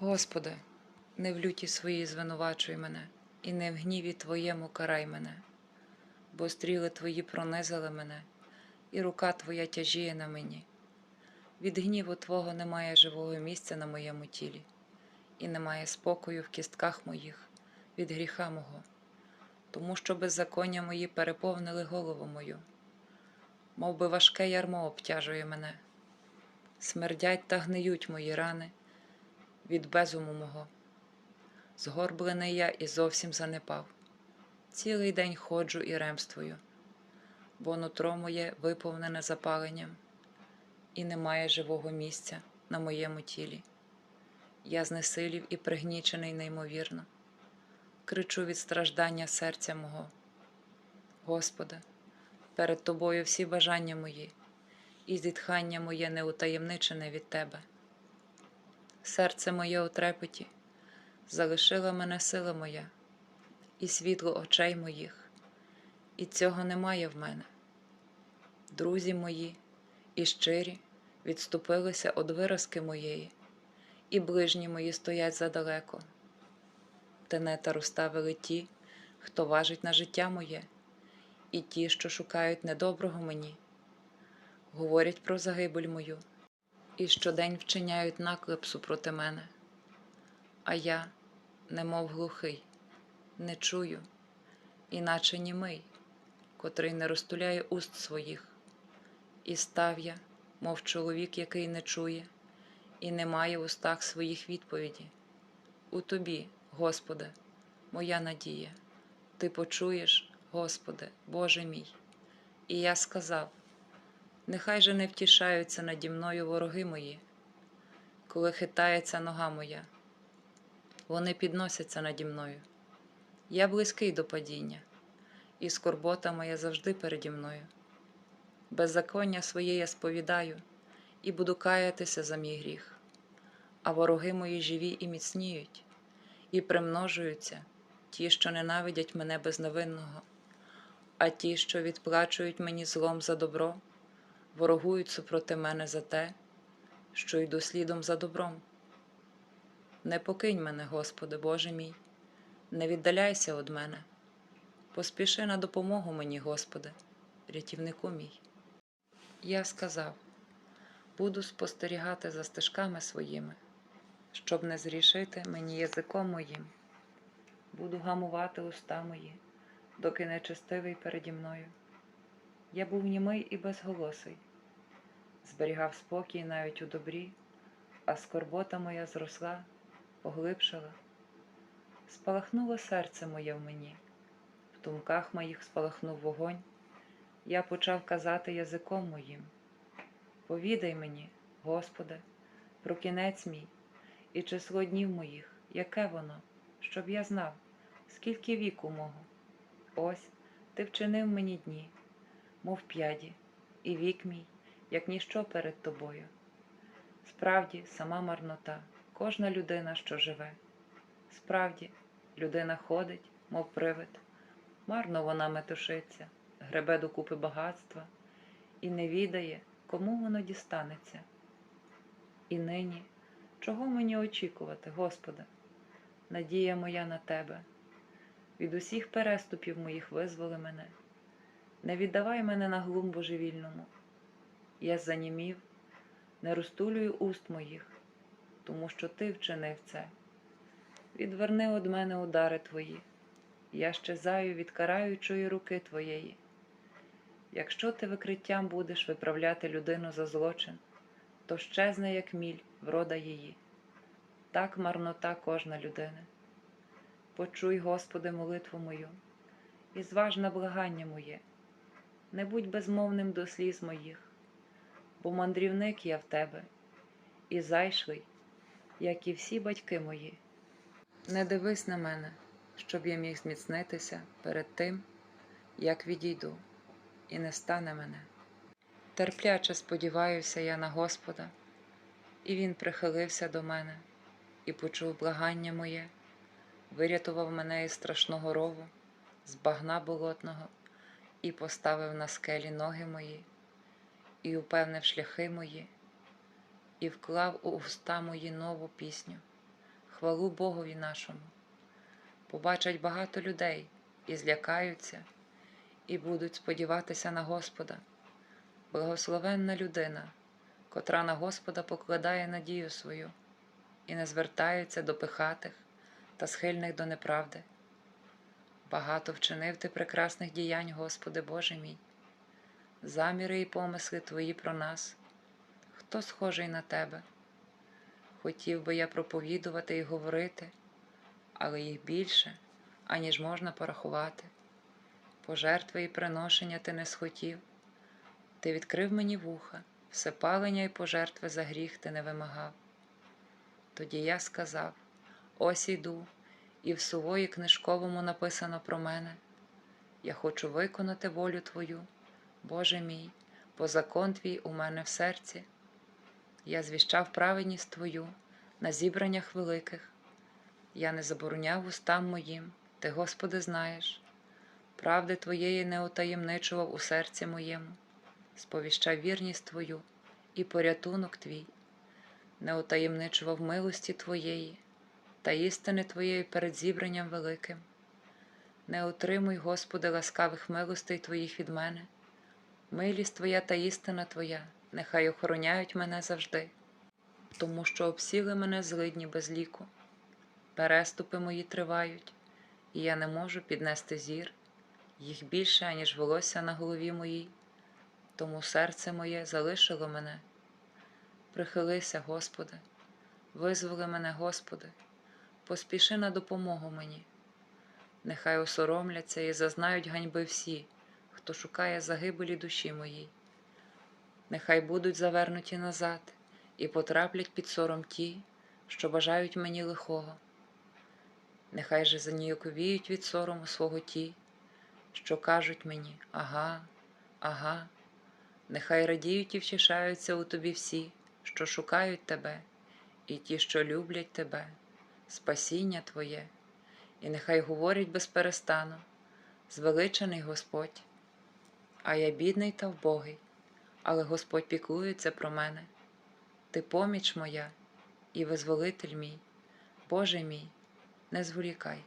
Господи, не в люті своїй звинувачуй мене, і не в гніві Твоєму карай мене, бо стріли Твої пронизали мене, і рука Твоя тяжіє на мені. Від гніву Твого немає живого місця на моєму тілі, і немає спокою в кістках моїх від гріха мого, тому що беззаконня мої переповнили голову мою, Мов би важке ярмо обтяжує мене, смердять та гниють мої рани від безуму мого. Згорблений я і зовсім занепав. Цілий день ходжу і ремствую, бо нутро моє виповнене запаленням, і немає живого місця на моєму тілі. Я знесилів і пригнічений неймовірно, кричу від страждання серця мого. Господи, перед Тобою всі бажання мої, і зітхання моє неутаємничене від Тебе. Серце моє у трепеті, залишила мене сила моя, і світло очей моїх, і цього немає в мене. Друзі мої і щирі відступилися од виразки моєї, і ближні мої стоять задалеко. Тенета розставили ті, хто важить на життя моє, і ті, що шукають недоброго мені, говорять про загибель мою і щодень вчиняють наклепсу проти мене. А я, немов глухий, не чую, іначе німий, котрий не розтуляє уст своїх, і став я, мов чоловік, який не чує, і не має в устах своїх відповіді. У тобі, Господи, моя надія, Ти почуєш, Господи, Боже мій. І я сказав: Нехай же не втішаються наді мною вороги мої, коли хитається нога моя, вони підносяться наді мною. Я близький до падіння, і скорбота моя завжди переді мною. Беззаконня своє я сповідаю і буду каятися за мій гріх, а вороги мої живі і міцніють, і примножуються ті, що ненавидять мене безневинного, а ті, що відплачують мені злом за добро ворогують супроти мене за те, що йду слідом за добром. Не покинь мене, Господи, Боже мій, не віддаляйся від мене, поспіши на допомогу мені, Господи, рятівнику мій. Я сказав: буду спостерігати за стежками своїми, щоб не зрішити мені язиком моїм, буду гамувати уста мої, доки нечестивий переді мною. Я був німий і безголосий, зберігав спокій навіть у добрі, а скорбота моя зросла, поглибшила. Спалахнуло серце моє в мені, в думках моїх спалахнув вогонь. Я почав казати язиком моїм. Повідай мені, Господи, про кінець мій і число днів моїх, яке воно, щоб я знав, скільки віку мого. Ось ти вчинив мені дні мов п'яді, і вік мій, як ніщо перед тобою. Справді, сама марнота, кожна людина, що живе. Справді, людина ходить, мов привид, марно вона метушиться, гребе докупи багатства і не відає, кому воно дістанеться. І нині, чого мені очікувати, Господи? Надія моя на Тебе, від усіх переступів моїх визволи мене. Не віддавай мене на глум божевільному. Я занімів, не розтулюю уст моїх, тому що ти вчинив це. Відверни од мене удари твої, я щезаю від караючої руки твоєї. Якщо ти викриттям будеш виправляти людину за злочин, то щезне, як міль, врода її, так марнота кожна людина. Почуй, Господи, молитву мою, і зваж на благання моє не будь безмовним до сліз моїх, бо мандрівник я в тебе, і зайшлий, як і всі батьки мої. Не дивись на мене, щоб я міг зміцнитися перед тим, як відійду, і не стане мене. Терпляче сподіваюся я на Господа, і Він прихилився до мене і почув благання моє, вирятував мене із страшного рову, з багна болотного і поставив на скелі ноги мої, і упевнив шляхи мої, і вклав у уста мої нову пісню, хвалу Богові нашому. Побачать багато людей і злякаються, і будуть сподіватися на Господа. Благословенна людина, котра на Господа покладає надію свою і не звертається до пихатих та схильних до неправди. Багато вчинив ти прекрасних діянь, Господи Боже мій, заміри і помисли Твої про нас, хто схожий на Тебе? Хотів би я проповідувати і говорити, але їх більше, аніж можна порахувати. Пожертви і приношення ти не схотів, ти відкрив мені вуха, все палення і пожертви за гріх ти не вимагав. Тоді я сказав: ось іду, і в сувої книжковому написано про мене. Я хочу виконати волю Твою, Боже мій, бо закон Твій у мене в серці. Я звіщав праведність Твою на зібраннях великих. Я не забороняв устам моїм, Ти, Господи, знаєш. Правди Твоєї не утаємничував у серці моєму, сповіщав вірність Твою і порятунок Твій, не утаємничував милості Твоєї та істини Твоєї перед зібранням великим. Не отримуй, Господи, ласкавих милостей Твоїх від мене. Милість Твоя та істина Твоя, нехай охороняють мене завжди, тому що обсіли мене злидні без ліку. Переступи мої тривають, і я не можу піднести зір, їх більше, аніж волосся на голові моїй, тому серце моє залишило мене. Прихилися, Господи, визволи мене, Господи, поспіши на допомогу мені. Нехай осоромляться і зазнають ганьби всі, хто шукає загибелі душі моїй. Нехай будуть завернуті назад і потраплять під сором ті, що бажають мені лихого. Нехай же заніяковіють від сорому свого ті, що кажуть мені ага, ага, нехай радіють і втішаються у тобі всі, що шукають тебе, і ті, що люблять тебе, спасіння Твоє, і нехай говорять без перестану, звеличений Господь, а я бідний та вбогий, але Господь піклується про мене. Ти поміч моя і визволитель мій, Боже мій, не зволікай.